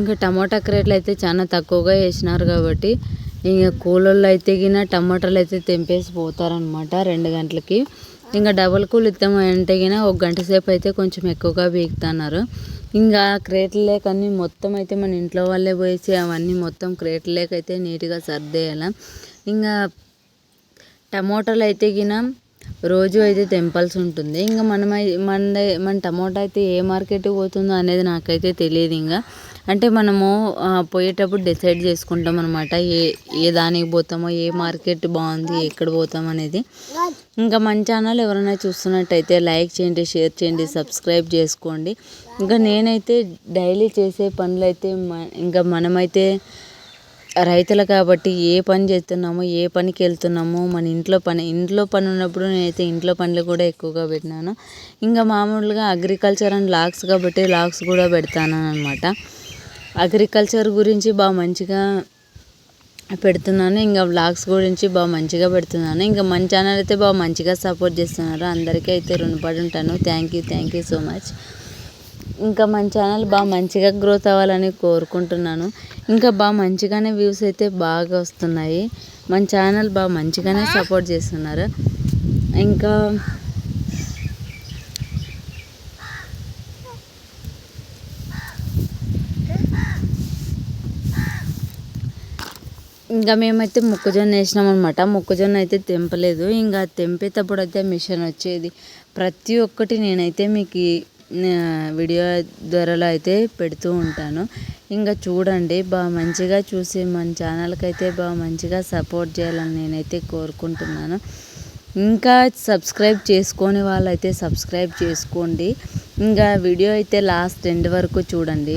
ఇంకా టమాటా క్రేట్లు అయితే చాలా తక్కువగా వేసినారు కాబట్టి ఇంకా కూలోళ్ళు అయితే గిన టమాటాలు అయితే తెంపేసి పోతారనమాట రెండు గంటలకి. ఇంకా డబల్ కూల్ ఇస్తామంటే గిన ఒక గంట సేపు అయితే కొంచెం ఎక్కువగా బీగుతున్నారు ఇంకా క్రేట్లు లేక అన్నీ మొత్తం అయితే మన ఇంట్లో వాళ్ళే పోయేసి అవన్నీ మొత్తం క్రేట్లు లేక అయితే నీట్గా సర్దేయాల. ఇంకా టమోటాలు అయితే గిన రోజు అయితే తెంపాల్సి ఉంటుంది. ఇంకా మనం మన మన టమోటా అయితే ఏ మార్కెట్కి పోతుందో అనేది నాకైతే తెలియదు ఇంకా. అంటే మనము పోయేటప్పుడు డిసైడ్ చేసుకుంటాం అనమాట ఏ ఏ దానికి పోతామో ఏ మార్కెట్ బాగుంది ఎక్కడ పోతాం అనేది. ఇంకా మన ఛానల్ ఎవరైనా చూస్తున్నట్టయితే లైక్ చేయండి షేర్ చేయండి సబ్స్క్రైబ్ చేసుకోండి. ఇంకా నేనైతే డైలీ చేసే పనులు అయితే ఇంకా మనమైతే రైతులు కాబట్టి ఏ పని చేస్తున్నామో ఏ పనికి వెళ్తున్నామో మన ఇంట్లో పని ఇంట్లో పని ఉన్నప్పుడు నేనైతే ఇంట్లో పనులు కూడా ఎక్కువగా పెట్టినాను. ఇంకా మామూలుగా అగ్రికల్చర్ అండ్ లాగ్స్ కాబట్టి లాగ్స్ కూడా పెడతాను అనమాట అగ్రికల్చర్ గురించి బాగా మంచిగా పెడుతున్నాను. ఇంకా వ్లాగ్స్ గురించి బాగా మంచిగా పెడుతున్నాను. ఇంకా మన ఛానల్ అయితే బాగా మంచిగా సపోర్ట్ చేస్తున్నారు. అందరికీ అయితే రుణపడి ఉంటాను. Thank you thank you so much ఇంకా మన ఛానల్ బాగా మంచిగా గ్రోత్ అవ్వాలని కోరుకుంటున్నాను. ఇంకా బాగా మంచిగానే వ్యూస్ అయితే బాగా వస్తున్నాయి. మన ఛానల్ బాగా మంచిగానే సపోర్ట్ చేస్తున్నారు. ఇంకా ఇంకా మేమైతే మొక్కజొన్న వేసినాం అనమాట మొక్కజొన్న అయితే తెంపలేదు. ఇంకా తెంపేటప్పుడు అయితే మిషన్ వచ్చేది. ప్రతి ఒక్కటి నేనైతే మీకు వీడియో ద్వారాలో అయితే పెడుతూ ఉంటాను. ఇంకా చూడండి బాగా మంచిగా చూసి మన ఛానల్కి అయితే బాగా మంచిగా సపోర్ట్ చేయాలని నేనైతే కోరుకుంటున్నాను. ఇంకా సబ్స్క్రైబ్ చేసుకొని వాళ్ళైతే సబ్స్క్రైబ్ చేసుకోండి. ఇంకా వీడియో అయితే లాస్ట్ ఎండ్ వరకు చూడండి.